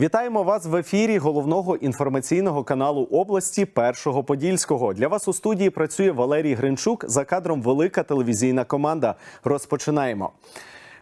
Вітаємо вас в ефірі головного інформаційного каналу області Першого Подільського. Для вас у студії працює Валерій Гринчук. За кадром велика телевізійна команда. Розпочинаємо.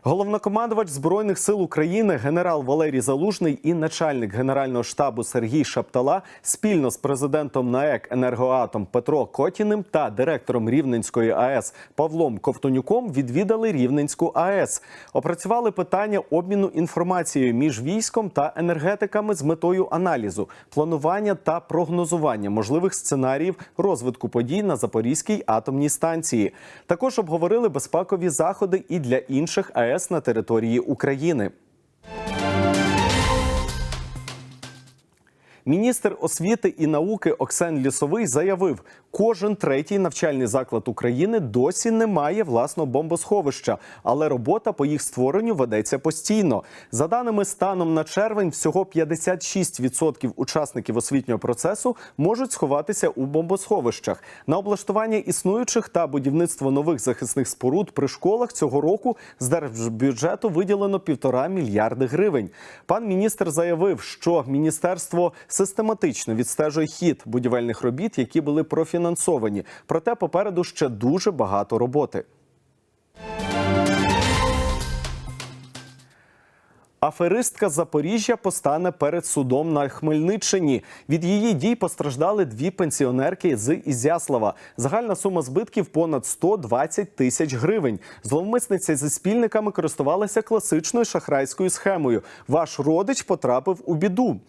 Головнокомандувач збройних сил України генерал Валерій Залужний і начальник генерального штабу Сергій Шаптала спільно з президентом НАЕК «Енергоатом» Петро Котіним та директором Рівненської АЕС Павлом Ковтонюком відвідали Рівненську АЕС. Опрацювали питання обміну інформацією між військом та енергетиками з метою аналізу, планування та прогнозування можливих сценаріїв розвитку подій на Запорізькій атомній станції. Також обговорили безпекові заходи і для інших АЕС на території України. Міністр освіти і науки Оксен Лісовий заявив, кожен третій навчальний заклад України досі не має власного бомбосховища, але робота по їх створенню ведеться постійно. За даними станом на червень, всього 56% учасників освітнього процесу можуть сховатися у бомбосховищах. На облаштування існуючих та будівництво нових захисних споруд при школах цього року з держбюджету виділено півтора мільярди гривень. Пан міністр заявив, що міністерство систематично відстежує хід будівельних робіт, які були профінансовані. Проте попереду ще дуже багато роботи. Аферистка Запоріжжя постане перед судом на Хмельниччині. Від її дій постраждали дві пенсіонерки з Ізяслава. Загальна сума збитків понад 120 тисяч гривень. Зловмисниця зі спільниками користувалася класичною шахрайською схемою. Ваш родич потрапив у біду.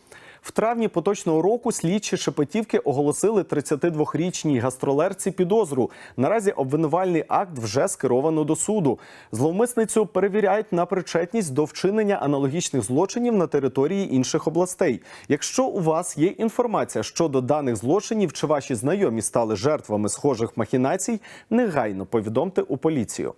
В травні поточного року слідчі Шепетівки оголосили 32-річній гастролерці підозру. Наразі обвинувальний акт вже скеровано до суду. Зловмисницю перевіряють на причетність до вчинення аналогічних злочинів на території інших областей. Якщо у вас є інформація щодо даних злочинів чи ваші знайомі стали жертвами схожих махінацій, негайно повідомте у поліцію.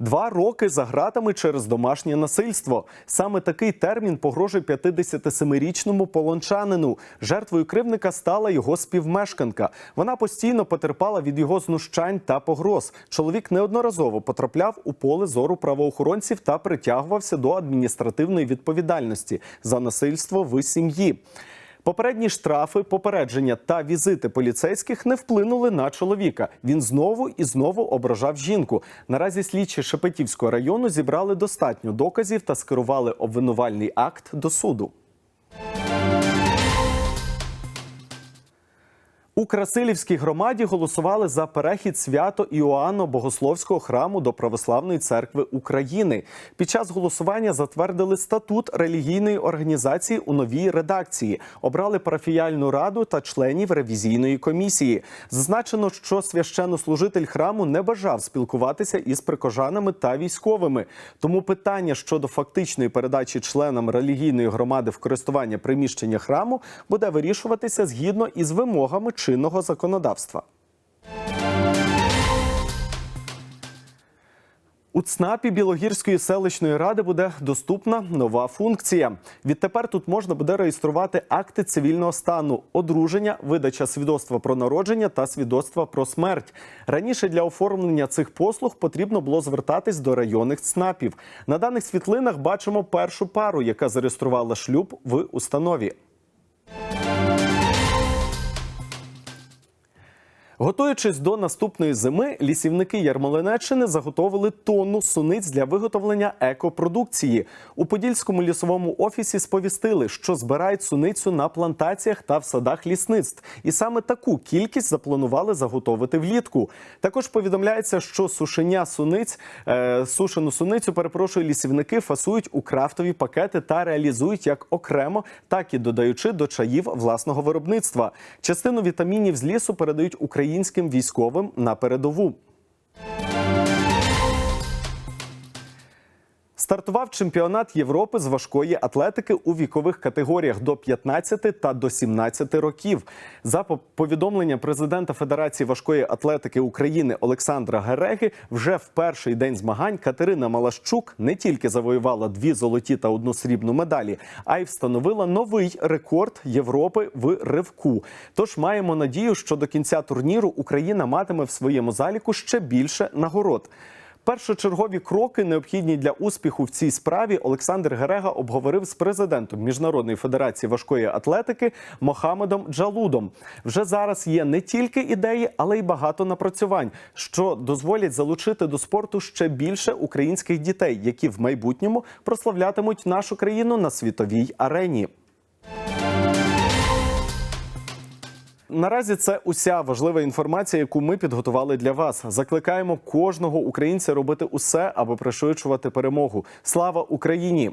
Два роки за ґратами через домашнє насильство. Саме такий термін погрожує 57-річному полончанину. Жертвою кривника стала його співмешканка. Вона постійно потерпала від його знущань та погроз. Чоловік неодноразово потрапляв у поле зору правоохоронців та притягувався до адміністративної відповідальності за насильство в сім'ї. Попередні штрафи, попередження та візити поліцейських не вплинули на чоловіка. Він знову і знову ображав жінку. Наразі слідчі Шепетівського району зібрали достатньо доказів та скерували обвинувальний акт до суду. У Красилівській громаді голосували за перехід свято Іоанно Богословського храму до Православної церкви України. Під час голосування затвердили статут релігійної організації у новій редакції, обрали парафіяльну раду та членів ревізійної комісії. Зазначено, що священнослужитель храму не бажав спілкуватися із прикожанами та військовими. Тому питання щодо фактичної передачі членам релігійної громади в користування приміщення храму буде вирішуватися згідно із вимогами чинного законодавства. У ЦНАПі Білогірської селищної ради буде доступна нова функція. Відтепер тут можна буде реєструвати акти цивільного стану, одруження, видача свідоцтва про народження та свідоцтва про смерть. Раніше для оформлення цих послуг потрібно було звертатись до районних ЦНАПів. На даних світлинах бачимо першу пару, яка зареєструвала шлюб в установі. Готуючись до наступної зими, лісівники Ярмолинеччини заготовили тонну суниць для виготовлення екопродукції. У Подільському лісовому офісі сповістили, що збирають суницю на плантаціях та в садах лісництв. І саме таку кількість запланували заготовити влітку. Також повідомляється, що сушення суниць, е, сушену суницю, перепрошую, лісівники фасують у крафтові пакети та реалізують як окремо, так і додаючи до чаїв власного виробництва. Частину вітамінів з лісу передають українським військовим на передову. Стартував чемпіонат Європи з важкої атлетики у вікових категоріях до 15 та до 17 років. За по- повідомленням президента Федерації важкої атлетики України Олександра Гереги, вже в перший день змагань Катерина Малащук не тільки завоювала дві золоті та одну срібну медалі, а й встановила новий рекорд Європи в ривку. Тож маємо надію, що до кінця турніру Україна матиме в своєму заліку ще більше нагород. Першочергові кроки, необхідні для успіху в цій справі, Олександр Герега обговорив з президентом Міжнародної федерації важкої атлетики Мохамедом Джалудом. Вже зараз є не тільки ідеї, але й багато напрацювань, що дозволять залучити до спорту ще більше українських дітей, які в майбутньому прославлятимуть нашу країну на світовій арені. Наразі це уся важлива інформація, яку ми підготували для вас. Закликаємо кожного українця робити усе, аби пришвидшувати перемогу. Слава Україні!